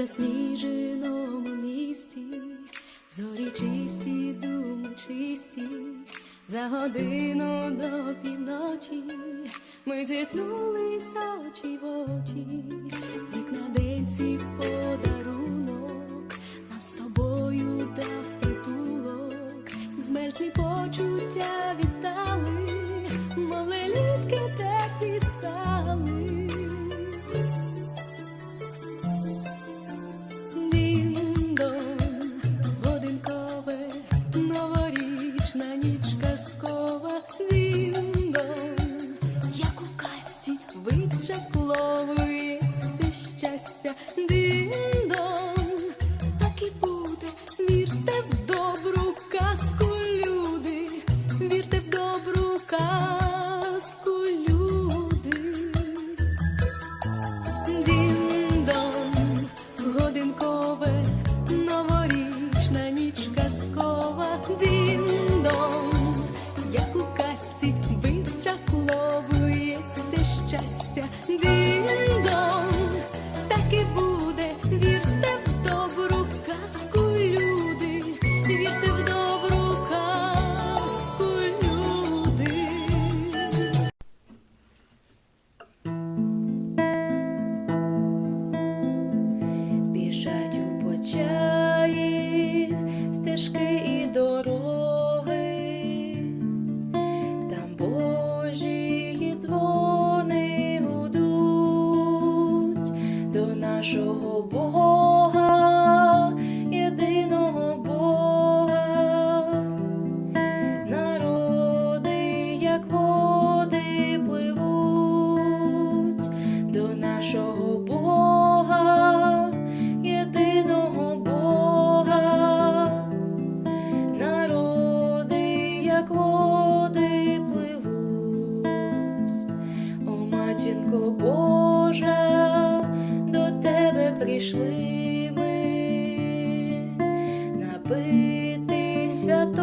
засніженому місті, зорі чисті, думи чисті, за годину до півночі ми зітнулися очі в очі, як на денці в подарунок, нам з тобою дав притулок, змерзлі почуття від. toujours любити свято.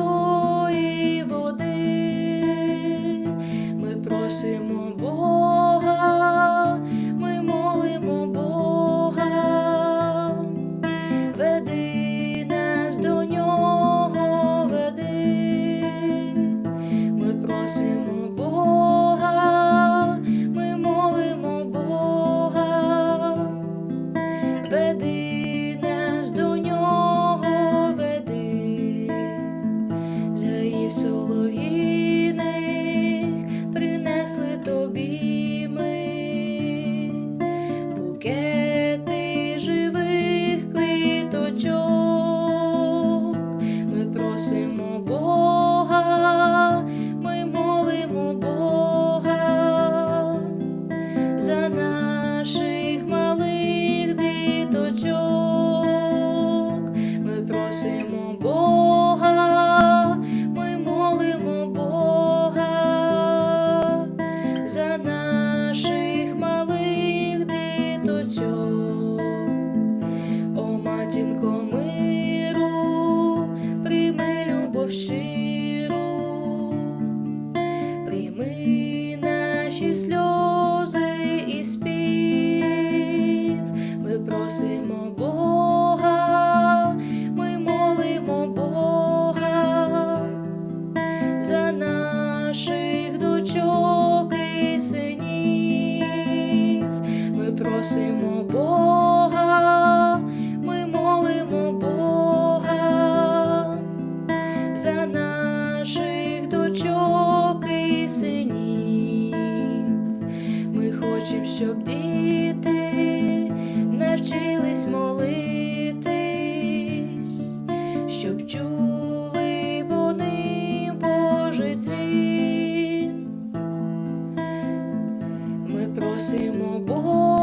мусимо бо.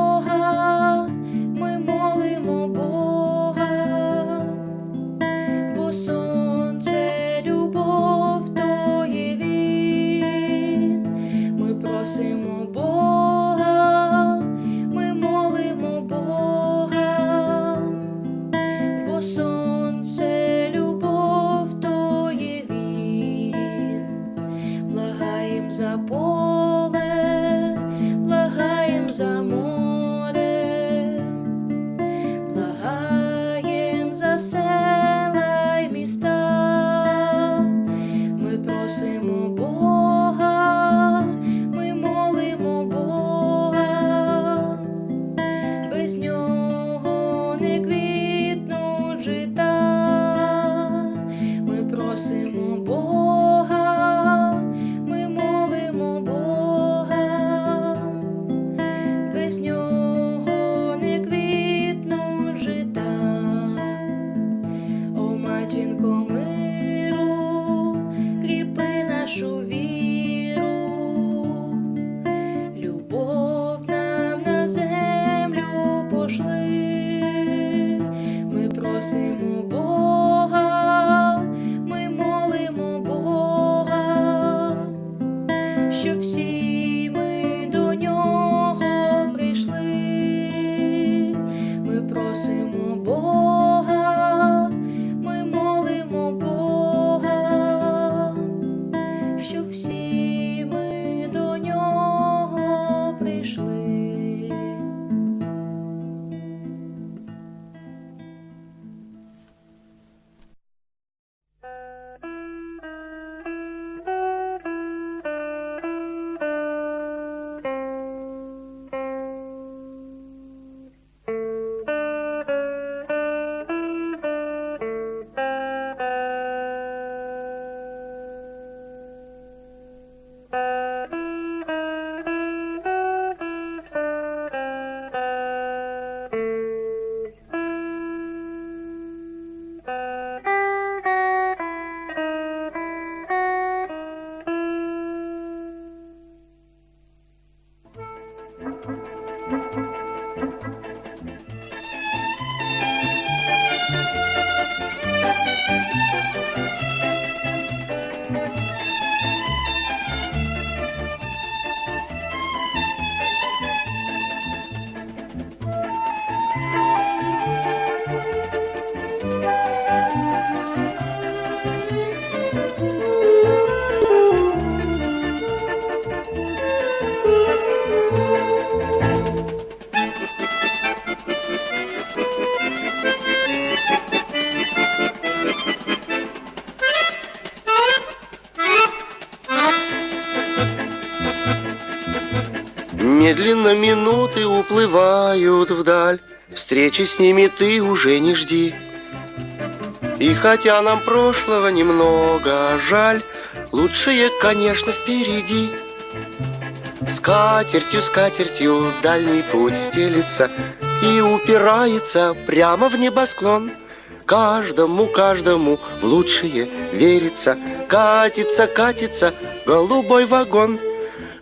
Всі уплывают вдаль. Встречи с ними ты уже не жди. И хотя нам прошлого немного жаль Лучшее, конечно, впереди. Скатертью, скатертью дальний путь стелится И упирается прямо в небосклон. Каждому, каждому в лучшее верится. Катится, катится голубой вагон.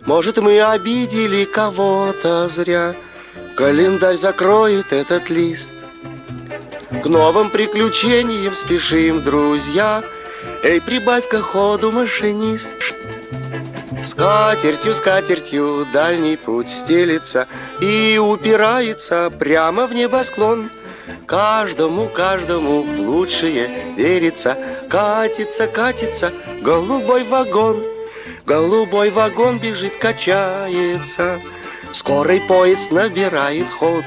Может, мы обидели кого-то зря Календарь закроет этот лист. К новым приключениям спешим, друзья. Эй, прибавь-ка ходу, машинист. Скатертью, скатертью дальний путь стелится И упирается прямо в небосклон. Каждому, каждому в лучшее верится. Катится, катится голубой вагон. Голубой вагон бежит, качается Скорый поезд набирает ход.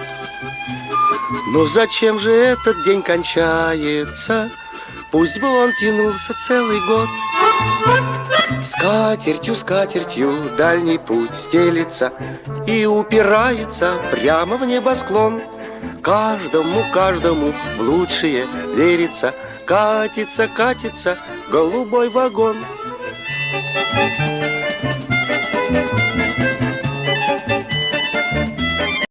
Ну зачем же этот день кончается? Пусть бы он тянулся целый год. Скатертью, скатертью дальний путь стелится И упирается прямо в небосклон. Каждому, каждому в лучшее верится. Катится, катится голубой вагон. Thank